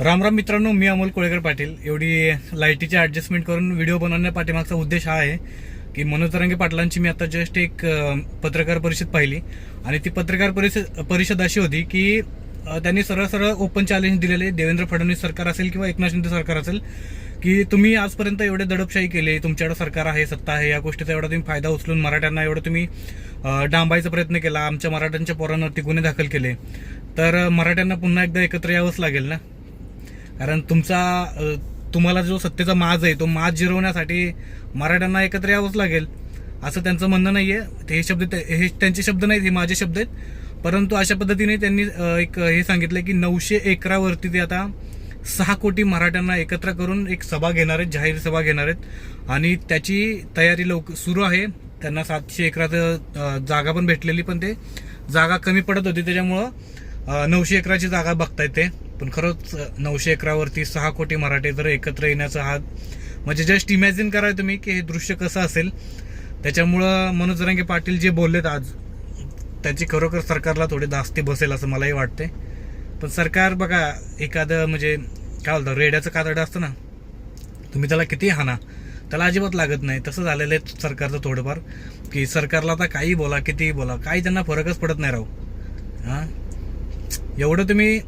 राम राम मित्रांनो मी अमोल कोळेकर पाटील. एवढी लाईटीची ॲडजस्टमेंट करून व्हिडिओ बनवण्या पाठीमागचा उद्देश हा आहे की मनोज तरंगे पाटलांची मी आता जस्ट एक पत्रकार परिषद पाहिली. आणि ती पत्रकार परिषद परिषद अशी होती की त्यांनी सरळ सरळ ओपन चॅलेंज दिलेले. देवेंद्र फडणवीस सरकार असेल किंवा एकनाथ शिंदे सरकार असेल की तुम्ही आजपर्यंत एवढे दडपशाही केले. तुमच्याकडे सरकार आहे सत्ता आहे या गोष्टीचा एवढा तुम्ही फायदा उचलून मराठ्यांना एवढं तुम्ही डांबायचा प्रयत्न केला. आमच्या मराठ्यांच्या पोरांवरती गुन्हे दाखल केले. तर मराठ्यांना पुन्हा एकदा एकत्र यावंच लागेल ना? कारण तुमचा तुम्हाला जो सत्तेचा माज आहे तो माज जिरवण्यासाठी मराठ्यांना एकत्र यावंच लागेल असं त्यांचं म्हणणं नाही ते हे शब्द ते- हे त्यांचे शब्द नाहीत हे माझे शब्द आहेत. परंतु अशा पद्धतीने त्यांनी एक हे सांगितलं की नऊशे एकरावरती ते आता सहा कोटी मराठ्यांना एकत्र करून एक सभा घेणार आहेत जाहीर सभा घेणार आहेत. आणि त्याची तयारी लवकर सुरू आहे. त्यांना सातशे एकराचं जागा पण भेटलेली पण ते जागा कमी पडत होती. त्याच्यामुळं नऊशे एकराची जागा बघतायत ते. पण खरंच नऊशे एकरावरती सहा कोटी मराठे जर एकत्र येण्याचा हा म्हणजे जस्ट इमॅजिन करा तुम्ही की हे दृश्य कसं असेल. त्याच्यामुळं मनोज रंगे पाटील जे बोललेत आज त्याची खरोखर सरकारला थोडी धास्ती बसेल असं मलाही वाटते पण सरकार बघा एखादं म्हणजे काय बोलतं रेड्याचं कातडं असतं ना तुम्ही त्याला किती हाना त्याला अजिबात लागत नाही. तसं झालेलं आहे सरकारचं थोडंफार की सरकारला आता काही बोला कितीही बोला काही त्यांना फरकच पडत नाही राहू हां? एवढं तुम्ही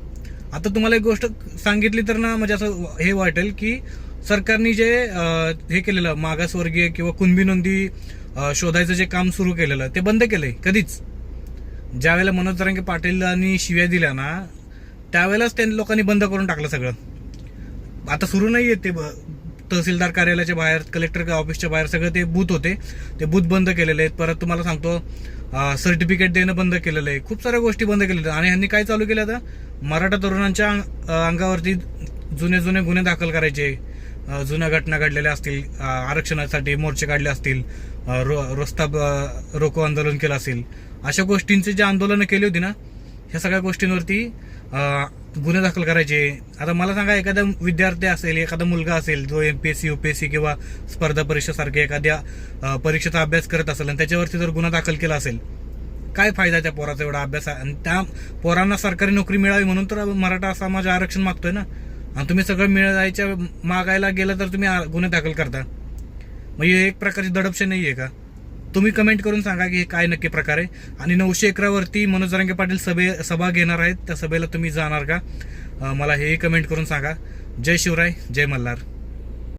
आता तुम्हाला एक गोष्ट सांगितली तर ना म्हणजे असं हे वाटेल की सरकारने जे हे केलेलं मागासवर्गीय किंवा कुणबी नोंदी शोधायचं जे काम सुरू केलेलं ते बंद केलंय कधीच. ज्यावेळेला मनोज तरंगे पाटीलांनी शिव्या दिल्या ना त्यावेळेलाच त्या लोकांनी बंद करून टाकलं सगळं. आता सुरू नाही आहे ते ब- तहसीलदार कार्यालयाच्या बाहेर कलेक्टर ऑफिसच्या बाहेर सगळं ते बूथ होते. ते बूथ बंद केलेले आहेत. परत तुम्हाला सांगतो सर्टिफिकेट देणं बंद केलेलं आहे. खूप साऱ्या गोष्टी बंद केलेल्या आहेत. आणि ह्यांनी काय चालू केलं आता? मराठा तरुणांच्या अंग- अंगावरती जुने जुने गुन्हे दाखल करायचे. जुन्या घटना घडलेल्या असतील. आरक्षणासाठी मोर्चे काढले असतील. रो- रस्ता ब- रोको आंदोलन केलं असेल. अशा गोष्टींची जे आंदोलनं केली होती ना ह्या सगळ्या गोष्टींवरती गुन्हे दाखल करायचे. आता मला सांगा एखादा विद्यार्थी असेल एखादा मुलगा असेल जो M P S C U P S C किंवा स्पर्धा परीक्षेसारख्या एखाद्या परीक्षेचा अभ्यास करत असेल आणि त्याच्यावरती जर गुन्हा दाखल केला असेल काय फायदा त्या पोराचा एवढा अभ्यास? आणि त्या पोरांना सरकारी नोकरी मिळावी म्हणून तर मराठा समाज आरक्षण मागतोय ना? आणि तुम्ही सगळं मिळायच्या मागायला गेलं तर तुम्ही आ- गुन्हे दाखल करता. मग हे एक प्रकारची दडपशे नाही आहे का? तुम्ही कमेंट करून सांगा की हे काय नक्की प्रकार आहे. आणि नऊशे एकरावरती मनोज जरांगे पाटील सभे सभा घेणार आहेत. त्या सभेला तुम्ही जाणार का? मला हेही कमेंट करून सांगा. जय शिवराय जय मल्हार.